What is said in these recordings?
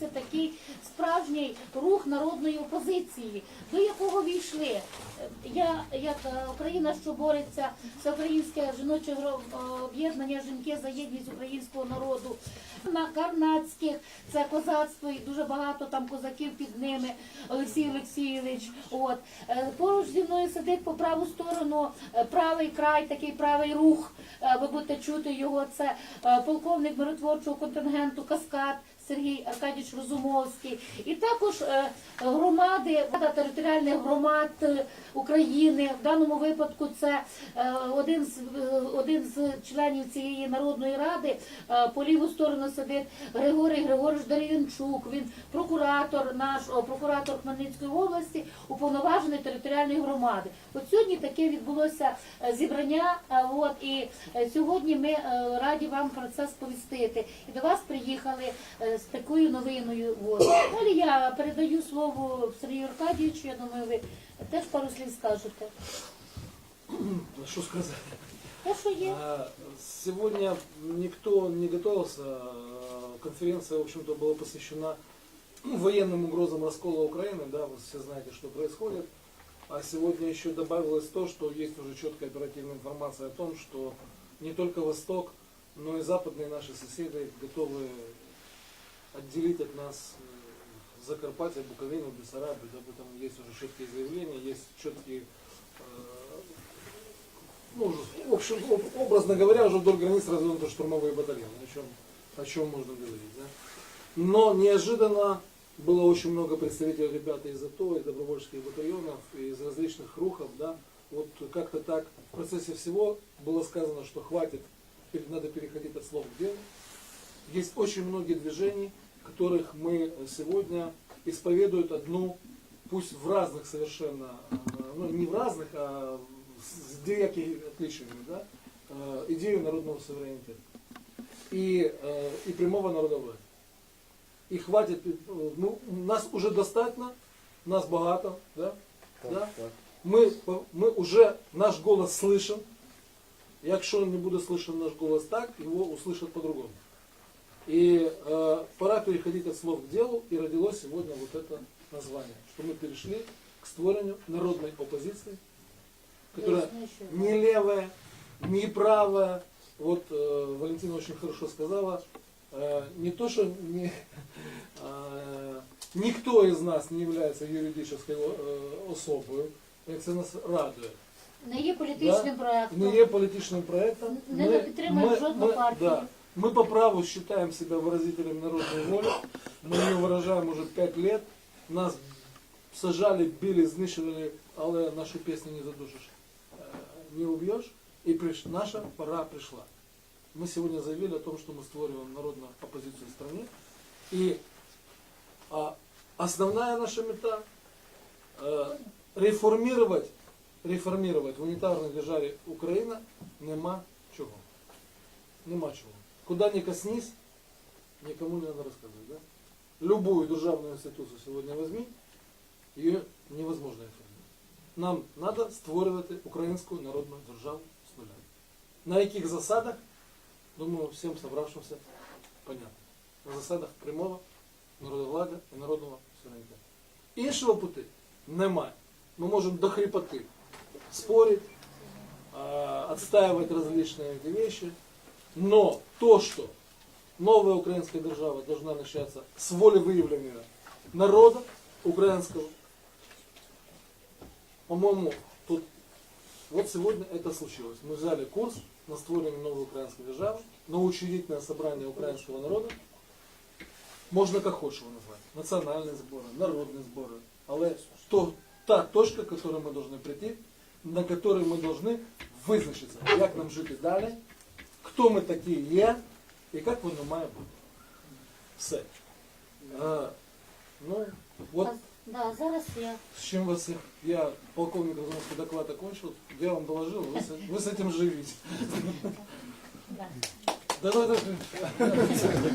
Це такий справжній рух народної опозиції, до якого війшли. Е, Я як е, Україна, що бореться, всеукраїнське жіноче е, об'єднання жінки за єдність українського народу. На Карнацьких це козацтво і дуже багато там козаків під ними. Олексій Олексійович. От поруч зі мною сидить по праву сторону правий край, такий правий рух. Ви будете чути його. Це полковник миротворчого контингенту Каскад. Сергій Аркадійович Розумовський, і також е, громади, територіальних громад е, України. В даному випадку це е, один з один з членів цієї народної ради. По ліву сторону сидить Григорій Григорович Дерев'янчук. Він прокуратор наш, прокуратор Хмельницької області, уповноважений територіальної громади. От сьогодні таке відбулося зібрання. От і сьогодні ми раді вам про це сповістити. І до вас приїхали з такою новиною. От. Далі я передаю слово Сергію Аркадійовичу. Я думаю, ви теж пару слів скажете. Что сказать? Те, що є. А, Сегодня никто не готовился. А, Конференция, в общем-то, была посвящена ну, военным угрозам раскола Украины. Да, вы все знаете, что происходит. А сегодня еще добавилось то, что есть уже четкая оперативная информация о том, что не только Восток, но и западные наши соседи готовы отделить от нас Закарпатье, Буковину, Бессарабию. Об этом есть уже четкие заявления, есть четкие э, ну, уже, в общем, об- образно говоря, уже вдоль границ развернуты штурмовые батальоны, о чем, о чем можно говорить. Да? Но неожиданно было очень много представителей ребят из АТО, из добровольческих батальонов, из различных рухов, да, вот как-то так в процессе всего было сказано, что хватит, надо переходить от слов к делу. Есть очень многие движений, которых мы сегодня исповедуют одну, пусть в разных совершенно, э, ну не в разных, а с деякими отличиями, да, э, идею народного суверенитета и, э, и прямого народовладения. І хватить, э, ну, нас уже достатньо, нас багато, да? да? Ми, ми вже наш голос слышим. Якщо не буде слышен наш голос так, его услышат по-другому. И э, пора переходить от слов к делу, и родилось сегодня вот это название, что мы перешли к створению народной оппозиции, которая не левая, не правая. Вот э, Валентина очень хорошо сказала, э, не то, что не, э, никто из нас не является юридической э, особою, як це нас радує. Не є політичним проектом. Не є політичним проектом. Не не підтримує жодну партію. Да, мы по праву считаем себя выразителем народной воли. Мы ее выражаем уже пять лет. Нас сажали, били, знищували, але нашу песню не задушишь, э, не убьешь. И приш... наша пора пришла. Мы сегодня заявили о том, что мы створиваем народную оппозицию в стране. И а, основная наша мета э, реформировать, реформировать в унітарній державі Україна нема чого. Нема чого. Куда ни коснись, никому не надо рассказывать. Да? Любую державную институцию сегодня возьми, ее невозможно реформировать. Нам надо створювати українську народну державу з нуля. На яких засадах, думаю, всім собравшимся понятно. На засадах прямого народовладдя і народного суверенітету. Іншого пути немає. Ми можемо до хрипоти спорить, а, отстаивать различные эти вещи. Но то, что новая украинская держава должна начаться с волевыявления народа украинского, по-моему, тут вот сегодня это случилось. Мы взяли курс на створение новой украинской державы, на учредительное собрание украинского народа. Можно как хочешь его назвать. Национальные сборы, народные сборы. Але то, та точка, к которой мы должны прийти, на которой мы должны визначитися, як нам жити далі, хто ми такі є і як воно має бути. Все. А, ну, вот А, да, зараз я. с чем вас всех, я, полковник Разумовский доклад окончил, я вам доложил, вы с, вы с этим живите. Да. Да, да, да.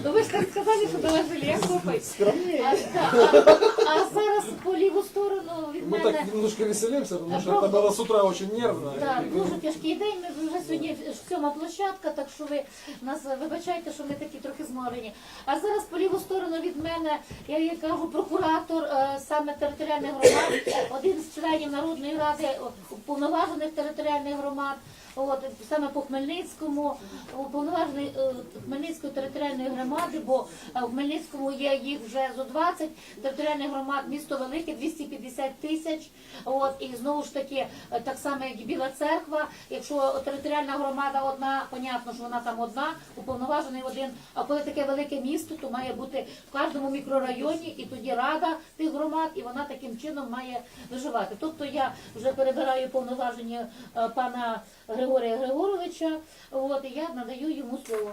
Ну ви ж так сказали, що доложили, я слухаю. А, да, а, а зараз по ліву сторону від Мы мене. так немножко веселимся, потому что Просто- это было с утра очень нервно. Так, И- дуже тяжкий день. Ми вже сьогодні сьома площадка, так що ви нас вибачайте, що ми такі трохи зморені. А зараз по ліву сторону від мене, я їй кажу, прокуратор е, саме територіальних громад, один з членів Народної ради, о, уповноважених територіальних громад. От саме по Хмельницькому, уповноважений е, Хмельницької територіальної громади, бо е, в Хмельницькому є їх вже зо 20 територіальних громад, місто велике, 250 тисяч. От і знову ж таки, е, так само як і Біла церква. Якщо територіальна громада одна, понятно, що вона там одна, уповноважений один. А коли таке велике місто, то має бути в кожному мікрорайоні, і тоді рада тих громад, і вона таким чином має виживати. Тобто я вже перебираю повноваження пана Григорія Григоровича, от і я надаю йому слово.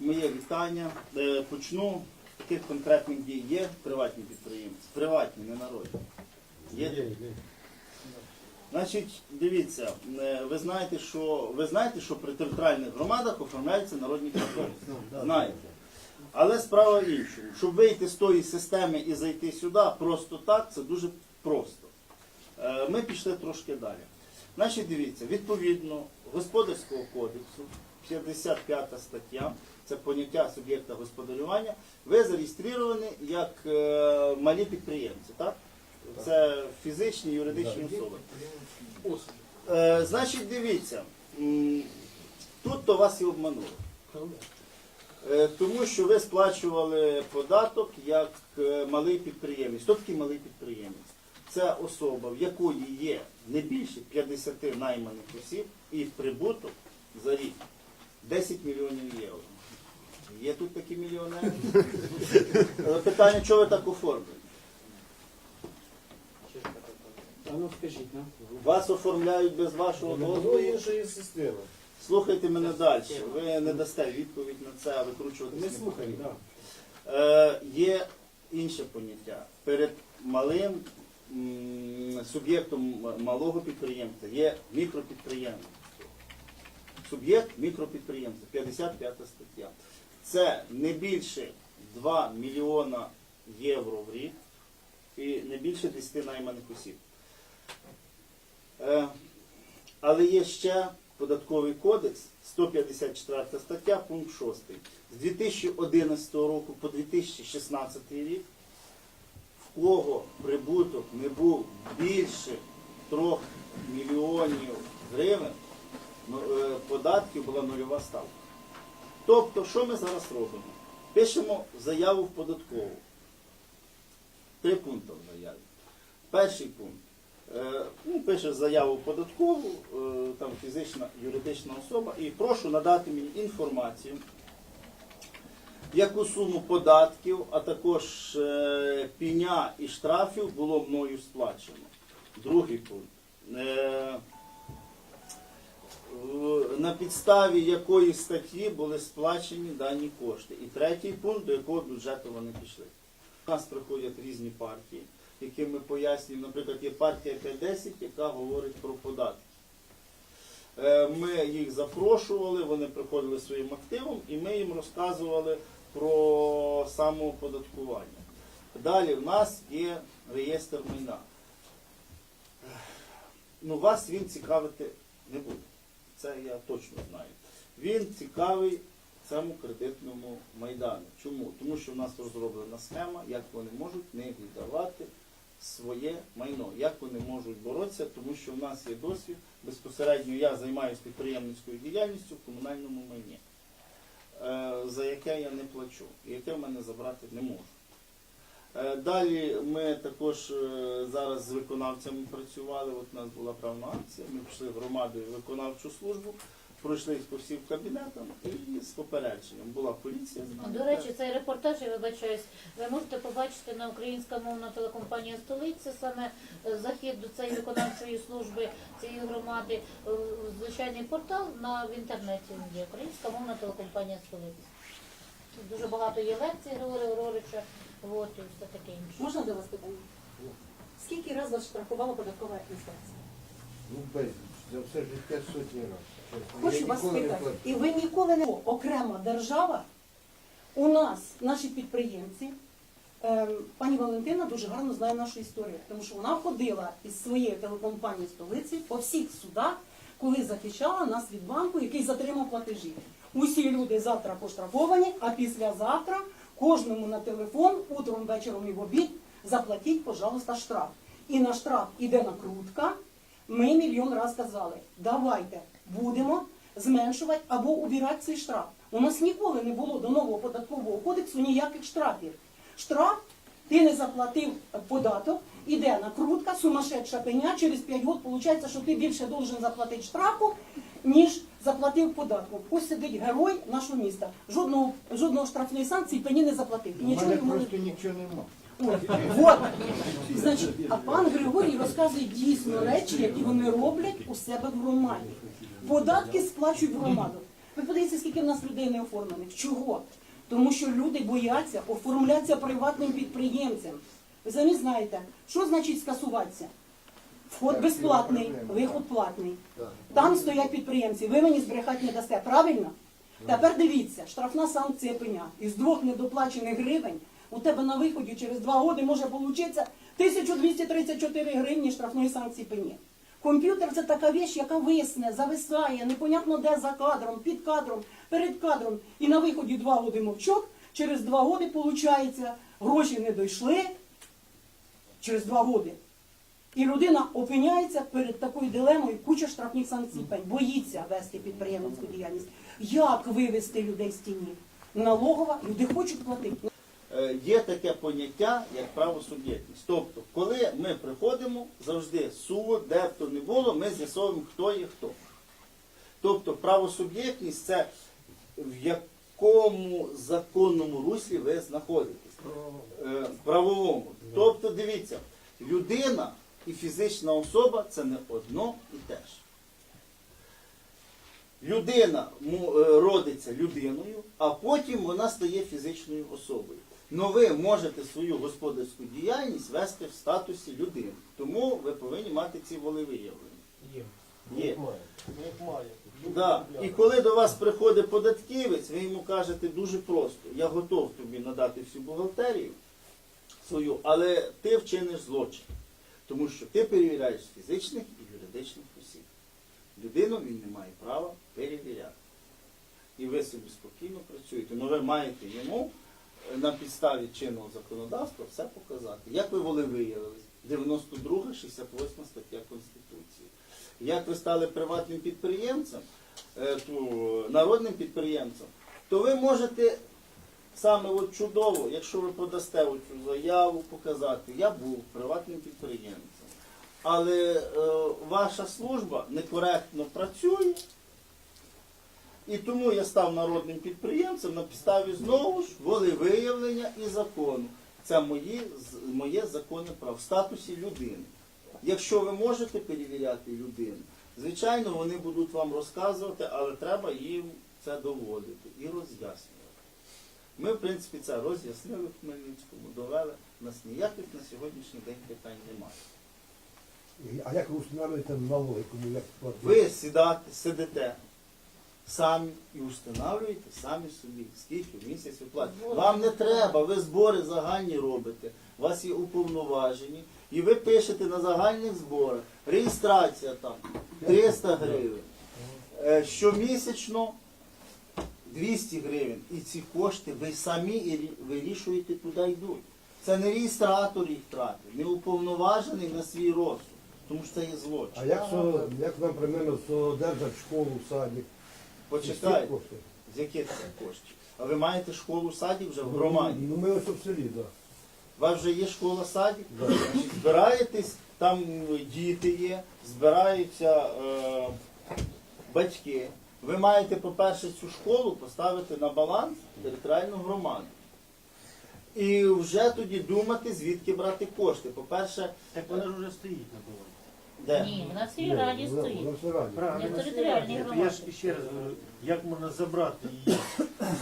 Моє вітання. Е, Почну таких конкретних дій. Є приватні підприємці? Приватні, не народні. Є? Значить, дивіться, е, ви знаєте, що ви знаєте, що при територіальних громадах оформляються народні підприємці. Знаєте. Але справа в іншому. Щоб вийти з тої системи і зайти сюди просто так, це дуже просто. Е, Ми пішли трошки далі. Значить, дивіться, відповідно Господарського кодексу, 55 стаття, це поняття суб'єкта господарювання, ви зареєстровані як е, малі підприємці, так? Це фізичні, юридичні особи. Е, значить, дивіться, м, тут то вас і обманули. Е, Тому що ви сплачували податок як е, малий підприємець. Хто такий малий підприємець? Це особа, в якої є не більше 50 найманих осіб і прибуток за рік 10 мільйонів євро. Є тут такі мільйонери? Питання, чого ви так оформили? А ну скажіть, ну. Вас оформляють без вашого Ну, дозволу. іншої системи. Слухайте мене далі. Ви не дасте відповідь на це, а викручуватись Ми не слухаємо, потрібно. так. Е, є інше поняття. Перед малим м, суб'єктом малого підприємця є мікропідприємець. Суб'єкт мікропідприємця, 55 стаття. Це не більше 2 мільйона євро в рік і не більше 10 найманих осіб. Е, але є ще податковий кодекс, 154 стаття, пункт 6. З 2011 року по 2016 рік, в кого прибуток не був більше 3 мільйонів гривень, ну, е, податків була нульова ставка. Тобто, що ми зараз робимо? Пишемо заяву в податкову. Три пункти в заяві. Перший пункт. Е, ну, пише заяву податкову, е, там фізична юридична особа, і прошу надати мені інформацію, яку суму податків, а також е, пеня і штрафів було мною сплачено. Другий пункт. Е, на підставі якої статті були сплачені дані кошти. І третій пункт, до якого бюджету вони пішли. У нас приходять різні партії, яким ми пояснюємо, наприклад, є партія 510, яка говорить про податки. Е, Ми їх запрошували, вони приходили своїм активом, і ми їм розказували про самооподаткування. Далі в нас є реєстр майна. Ну, вас він цікавити не буде. Це я точно знаю. Він цікавий цьому кредитному майдану. Чому? Тому що в нас розроблена схема, як вони можуть не віддавати своє майно, як вони можуть боротися, тому що в нас є досвід. Безпосередньо я займаюся підприємницькою діяльністю в комунальному майні, за яке я не плачу, яке в мене забрати не можу. Е, Далі ми також е, зараз з виконавцями працювали. От у нас була правна акція. Ми пішли в громаду виконавчу службу, пройшлись по всім кабінетам і з попередженням. Була поліція з нами. До речі, цей репортаж, я вибачаюсь, ви можете побачити на українська мовна телекомпанія столиця, саме е, захід до цієї виконавчої служби цієї громади, е, звичайний портал на в інтернеті є. Українська мовна телекомпанія столиця. Тут дуже багато є лекцій Григорія Григоровича, от, і все таке інше. Можна до вас питання? Скільки разів вас штрафувала податкова інспекція? Ну, безліч. За все життя сотні разів. Хочу вас спитати. І ви ніколи не окрема держава. У нас наші підприємці Ем, Пані Валентина дуже гарно знає нашу історію, тому що вона ходила із своєю телекомпанією столиці по всіх судах, коли захищала нас від банку, який затримав платежі. Усі люди завтра поштрафовані, а післязавтра кожному на телефон, утром, вечором і в обід заплатіть, пожалуйста, штраф. І на штраф іде накрутка. Ми мільйон раз казали, давайте будемо зменшувати або убирати цей штраф. У нас ніколи не було до нового податкового кодексу ніяких штрафів. Штраф, ти не заплатив податок, іде накрутка, сумасшедша пеня, через 5 років виходить, що ти більше должен заплатити штрафу, ніж заплатив податку. Ось сидить герой нашого міста. Жодного, жодного штрафної санкції пені не заплатив. І нічого йому не нічого нема. Вот. Значить, а пан Григорій розказує дійсно речі, які вони роблять у себе в громаді. Податки сплачують в громаду. Ви подивіться, скільки в нас людей не оформлених. Чого? Тому що люди бояться оформлятися приватним підприємцем. Ви самі знаєте, що значить скасуватися? Вход безплатний, виход платний. Там стоять підприємці, ви мені збрехати не дасте, правильно? Тепер дивіться, штрафна санкція пеня. Із двох недоплачених гривень у тебе на виході через два роки може получитися 1234 гривні штрафної санкції пені. Комп'ютер це така віч, яка висне, зависає, непонятно де за кадром, під кадром, перед кадром. І на виході два роки мовчок, через два роки, виходить, гроші не дійшли, через два роки. І людина опиняється перед такою дилемою, куча штрафних санкцій боїться вести підприємницьку діяльність. Як вивести людей з тіні? Налогова, люди хочуть платити. Е, Є таке поняття, як правосуб'єктність. Тобто, коли ми приходимо, завжди суд, де б то не було, ми з'ясовуємо, хто є хто. Тобто правосуб'єктність це в якому законному руслі ви знаходитесь. Е, правовому. Тобто, дивіться, людина і фізична особа це не одно і те ж. Людина е, родиться людиною, а потім вона стає фізичною особою. Но ви можете свою господарську діяльність вести в статусі людини. Тому ви повинні мати ці волевиявлення. Є. Да. І коли до вас приходить податківець, ви йому кажете дуже просто, я готов тобі надати всю бухгалтерію свою, але ти вчиниш злочин. Тому що ти перевіряєш фізичних і юридичних осіб. Людину він не має права перевіряти. І ви собі спокійно працюєте. Ну ви маєте йому на підставі чинного законодавства все показати. Як ви волевиявились? 92, 68 стаття Конституції. Як ви стали приватним підприємцем, е, ту, народним підприємцем, то ви можете саме от чудово, якщо ви подасте цю заяву, показати, я був приватним підприємцем. Але е, ваша служба некоректно працює, і тому я став народним підприємцем на підставі знову ж волевиявлення і закону. Це мої, моє законне право в статусі людини. Якщо ви можете перевіряти людину, звичайно, вони будуть вам розказувати, але треба їм це доводити і роз'яснювати. Ми, в принципі, це роз'яснили в Хмельницькому, довели. У нас ніяких на сьогоднішній день питань немає. А як ви встановлюєте налоги? Ви сідати, сидите самі і встановлюєте самі собі, скільки в місяць ви платите. Вам не треба, ви збори загальні робите, у вас є уповноважені, і ви пишете на загальних зборах. Реєстрація там 300 гривень. Е, Щомісячно 200 гривень. І ці кошти ви самі вирішуєте, куди йдуть. Це не реєстратор їх тратить, не уповноважений на свій розсуд, тому що це є злочин. А як, як нам примерно содержать школу, садик? Почекайте. З кошти? Яких це коштів? А ви маєте школу садик вже в громаді? Ну ми ось в селі, так. У вас вже є школа? Да. Значить, збираєтесь, там діти є, збираються е, батьки. Ви маєте, по-перше, цю школу поставити на баланс територіальну громаду. І вже тоді думати, звідки брати кошти. По-перше, Так вона ж вже стоїть на балансі. Де? Ні, на цій раді стоїть. раді. Правильно. Не територіальні Я громади. ж ще раз говорю, як можна забрати її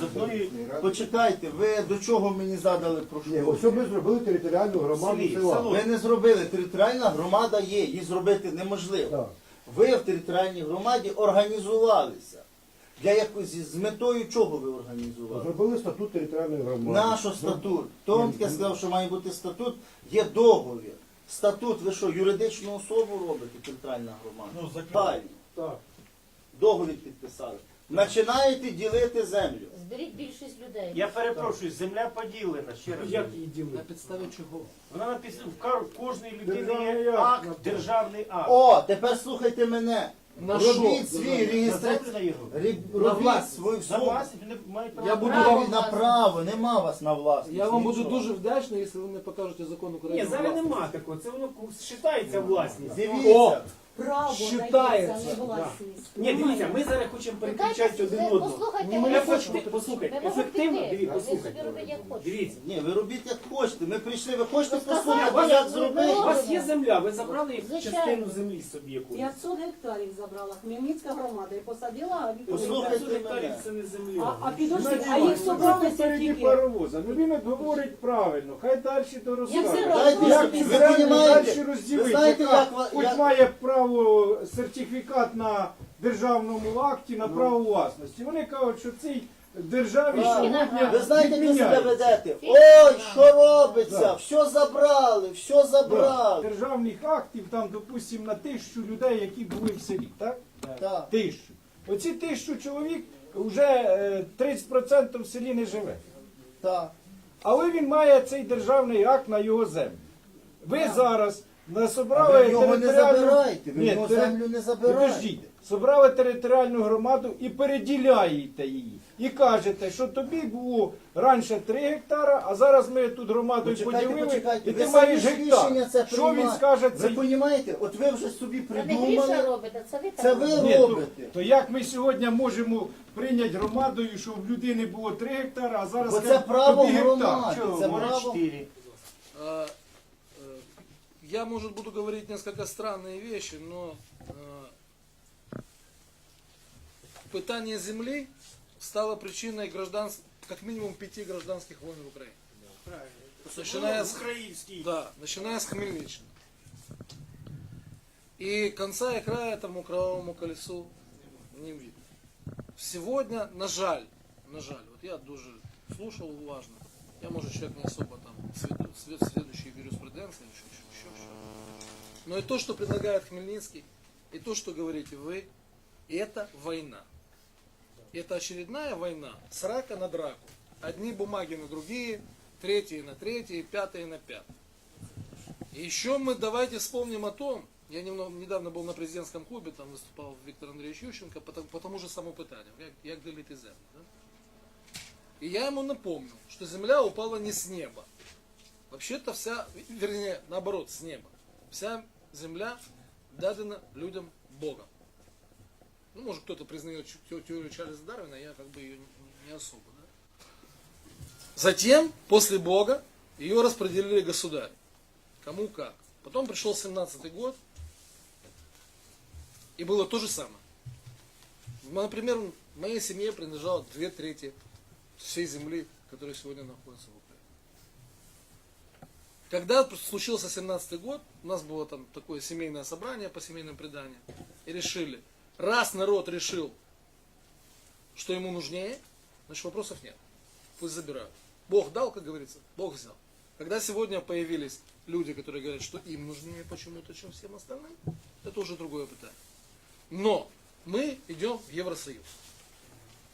з одної Почекайте, ви до чого мені задали про Ні, ось що ми зробили територіальну громаду села. Ви не зробили. Територіальна громада є, її зробити неможливо. Так. Ви в територіальній громаді організувалися. Для якось з метою чого ви організували? Зробили статут територіальної громади. Нащо статут? Вам сказав, що має бути статут? Є договір. Статут, ви що, юридичну особу робите, центральна громада? Ну, закрили. Так. Договір підписали. Починаєте ділити землю. Зберіть більшість людей. Я перепрошую, земля поділена, ще раз. Як її ділити? На підставі чого? Вона написана в кожній людині є акт, державний акт. О, тепер слухайте мене. На що? Робіть свій На реєстраційний. на. Робіть власність. свою власність має права. Я буду Право вам, на право, нема вас на власність. я вам буду нічого. дуже вдячний, якщо ви мені покажете закон України. Ні, про зараз власність. нема такого, це воно вважається власність. Дивіться. Право Считається, дається, да. власність. Ні, дивіться, ми зараз хочемо переключати один одного. Послухайте, ми хочете. послухайте, ефективно, дивіться, послухайте. Дивіться, Ні, ви робіть як хочете. Ми прийшли, ви хочете послухати, як зробити? у вас є земля, ви забрали Звичайно. частину землі собі якусь. 500 гектарів забрала Хмельницька громада і посадила. а Послухайте 500 гектарів мене. це не земля. А, а а їх собралися Впереді тільки. паровоза. Ну він говорить правильно, хай далі то розкаже. Дайте, Як ви собі- далі Ви розділити, знаєте, яка як ва- хоч як- має право сертифікат на державному акті на право власності. Вони кажуть, що цій державі сьогодні Ви знаєте, як ви себе ведете? Ой, що робиться? Все забрали, все забрали. Державних актів там, допустимо, на тисячу людей, які були в селі, так? Так. Тисячу. Оці тисячу чоловік вже е, 30% в селі не живе. Так. Але він має цей державний акт на його землю. Ви зараз А насобрали ви в нього не територіальну... забираєте, ви Ні, нього тери- землю не забираєте. Підождіть. Собрали територіальну громаду і переділяєте її. І кажете, що тобі було раніше 3 гектара, а зараз ми тут громадою Почекайте, поділили, почекайте. і Ви ти маєш ж гектар. рішення це Що він приймаєте. скаже Ви цей? розумієте? От ви вже собі Це не Гріша придумали. робите, це ви так Це ви робите. Ні, то, робите. то як ми сьогодні можемо прийняти громадою, що в людини було 3 гектара, а зараз Бо це скажуть, право тобі гектар. громади. Чого? Це право. чотири. А, э, Я, может, буду говорить несколько странные вещи, но э, пытание земли стало причиной гражданств, как минимум пяти гражданских войн в Украине. Начиная с, да, начиная с Хмельниччины. И конца и края этому кровавому колесу не видно. Сегодня, на жаль, на жаль, вот я дуже слушал уважно, я, может, человек не особо там сведу- све- следующий в юриспруденции, еще, еще, еще. Но и то, что предлагает Хмельницкий, и то, что говорите вы, это война. Это очередная война, срака на драку. Одни бумаги на другие, третьи на третьи, пятые на пятые. Еще мы давайте вспомним о том, я немного, недавно был на президентском клубе, там выступал Виктор Андреевич Ющенко по, по тому же самому питанию, як, як делити землю. Да? И я ему напомнил, что земля упала не с неба. Вообще-то вся, вернее, наоборот, с неба. Вся земля дадена людям Богом. Ну, может, кто-то признает теорию Чарльза Дарвина, я как бы ее не, особо. Да? Затем, после Бога, ее распределили государь. Кому как. Потом пришел 17-й год, и было то же самое. Например, моей семье принадлежало две трети всей земли, которая сегодня находится в Украине. Когда случился 17 год, у нас было там такое семейное собрание по семейным преданиям, и решили, раз народ решил, что ему нужнее, значит вопросов нет. Пусть забирают. Бог дал, как говорится, Бог взял. Когда сегодня появились люди, которые говорят, что им нужнее почему-то, чем всем остальным, это уже другое питание. Но мы идем в Евросоюз.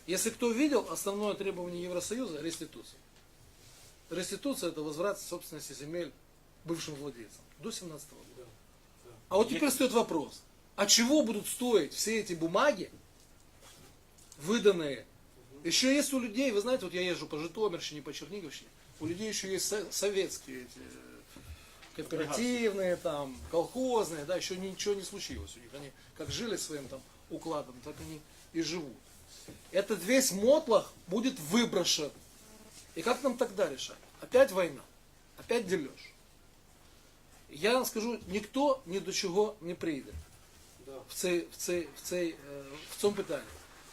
Если кто видел, основное требование Евросоюза – реституция. Реституция – это возврат собственности земель бывшим владельцам до 17 года. А вот теперь стоит вопрос, а чего будут стоить все эти бумаги, выданные? Еще есть у людей, вы знаете, вот я езжу по Житомирщине, по Черниговщине, у людей еще есть со- советские эти э, кооперативные, там, колхозные, да, еще ничего не случилось у них. Они как жили своим там укладом, так они и живут Этот весь мотлах будет выброшен. И как нам тогда решать? Опять война, опять дележ. Я вам скажу, ніхто ні до чого не прийде в, цей, в, цей, в, цей, е, в цьому питанні.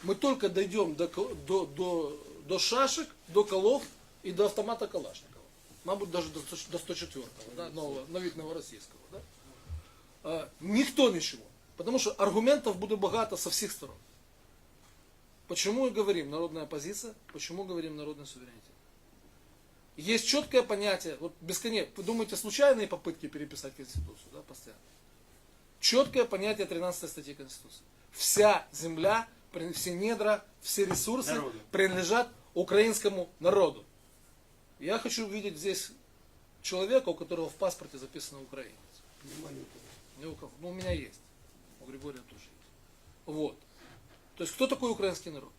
Ми тільки дійдемо до, ко- до, до, до шашек, до колов і до автомата Калашникова. Мабуть, навіть до, 100 до 104-го, да, нового, новітного російського. Да? Е, ніхто нічого. Тому що аргументів буде багато з усіх сторон. Почему и говорим народная оппозиция, почему говорим народный суверенитет? Есть четкое понятие, вот бесконечно, вы думаете, случайные попытки переписать Конституцию, да, постоянно? Четкое понятие 13 статьи Конституции. Вся земля, все недра, все ресурсы Народу. принадлежат украинскому народу. Я хочу видеть здесь человека, у которого в паспорте записано украинец. Не у кого. Ну, у меня есть. У Григория тоже есть. Вот. То есть, кто такой украинский народ?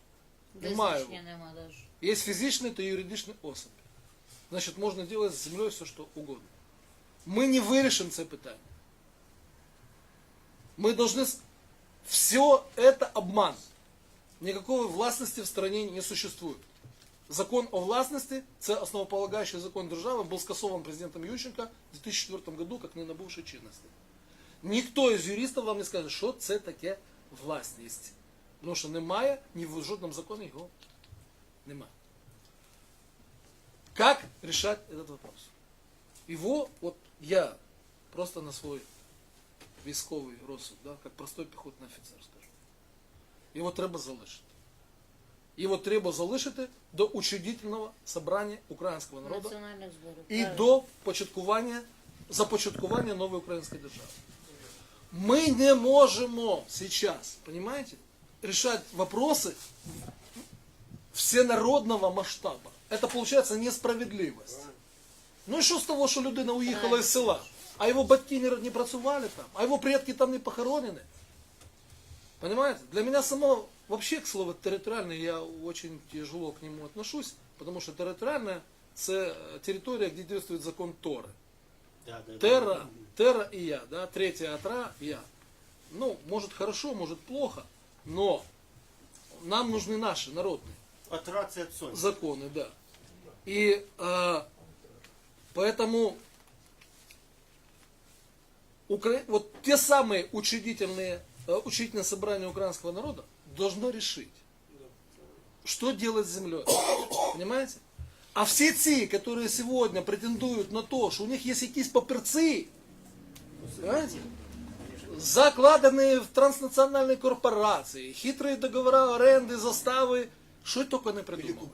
Немає його. Визначення нема даже. Есть физичный, то юридичный особь. Значит, можно делать с землей все, что угодно. Мы не вирішимо це питання. Мы должны... с- Все это обман. Никакой властности в стране не существует. Закон о власности, це основополагающий закон держави, был скасован президентом Ющенко в 2004 году, как не набувши чинності. Ніхто із юристів вам не скаже, що це таке власність. Тому що немає, ні в жодному законі його немає. Как решать этот вопрос? Его, вот я просто на свой військовий розсуд, да, як простой піхотний офіцер скажу. Його треба залишити. Його треба залишити до учредительного собрання українського народу і до початкування, започаткування нової української держави. Ми не можемо сейчас, понимаете, решать вопросы всенародного масштаба. Это получается несправедливость. Ну і що з того, що людина уїхала із села, а його батьки не, не працювали там, а його предки там не похоронені? Понимаете? Для меня самого, вообще к слову территориальный, я очень тяжело к нему отношусь, потому что территориальная це территория, где действует закон Торы. Да, да, да. Терра, Терра и я, да, третья отра, я. Ну, может хорошо, может плохо, но нам нужны наши народные Отра це від сонця. законы, да. И э, поэтому Укра- вот те самые учредительные, э, учредительное собрание украинского народа должно решить, что делать с землей. Понимаете? А все те, которые сегодня претендуют на то, что у них есть якісь паперці, понимаете? закладенные в транснациональные корпорации, хитрые договора оренди, застави, що тільки не придумали.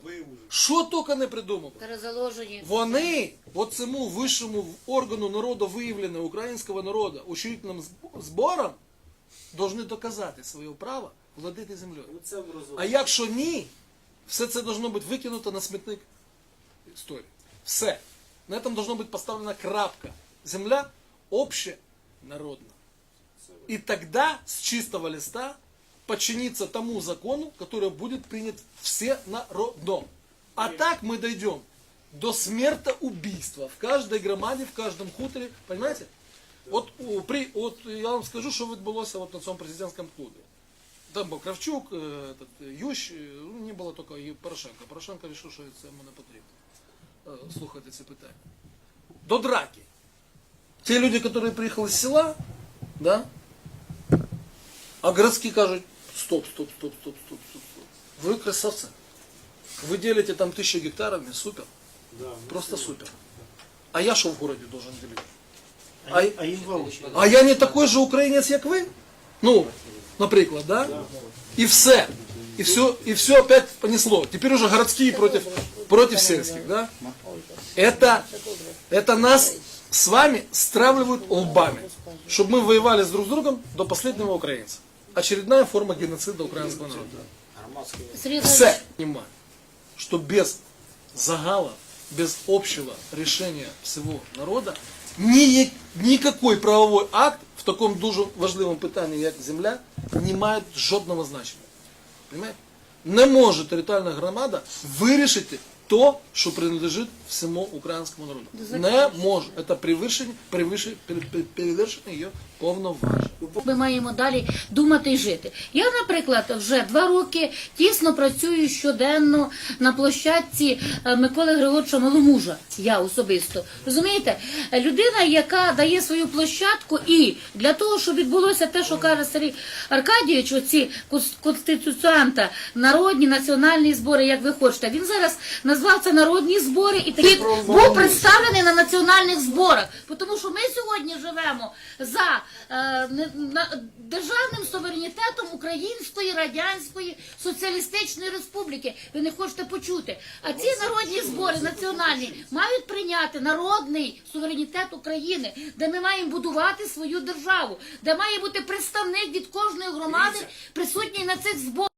Що тільки не придумали. Перезаложені. Вони от цьому вищому органу народу виявлення українського народу учительним зб- збором повинні доказати своє право владити землею. Ну, Це розумно. А якщо ні, все це должно бути викинуто на смітник історії. Все. На этом должно быть поставлена крапка. Земля общенародна. И тогда с чистого листа подчиниться тому закону, который будет принят всенародно. А так мы дойдем до смертоубийства в каждой громаде, в каждом хуторе. Понимаете? От, у, при, от я вам скажу, що відбулося от на цьому президентському клубі. Там був Кравчук, е, этот, е, Ющ, е, ну, не було тільки і Порошенко. Порошенко вирішив, що це йому не потрібно е, слухати ці питання. До драки. Ті люди, які приїхали з села, да? а городські кажуть, стоп, стоп, стоп, стоп, стоп, стоп, стоп. Ви красавці. Ви ділите там тисячу гектарами, супер. Да, ну, Просто це- супер. А я що в городі должен делити? А, а їм ваучі. А я не такой же українець, як ви? Ну, наприклад, да? І все. І все, і все опять понесло. Теперь уже городские против, против сельских, да? Это, это нас с вами стравливают лбами, чтобы мы воевали с друг с другом до последнего украинца. Очередная форма геноцида украинского народа. Сергій Все Валерійович, понимаю, что без загала, без общего решения всего народа ни, никакой правовой акт в таком дуже важливому питанні, як земля, не має жодного значення. Понимаете? Не може територіальна громада вирішити то, що принадлежить всьому українському народу. Не може. Це перевершення, перевершення, перевершення її Повноважень. Ми маємо далі думати і жити. Я, наприклад, вже два роки тісно працюю щоденно на площадці е, Миколи Григоровича Маломужа. Я особисто. Розумієте, людина, яка дає свою площадку, і для того, щоб відбулося те, що каже Сергій Аркадійович, оці конституціанта, народні національні збори, як ви хочете, він зараз назвав це народні збори і такий був представлений на національних зборах. Тому що ми сьогодні живемо за державним суверенітетом Української Радянської Соціалістичної Республіки. Ви не хочете почути. А ці народні збори національні мають прийняти народний суверенітет України, де ми маємо будувати свою державу, де має бути представник від кожної громади присутній на цих зборах.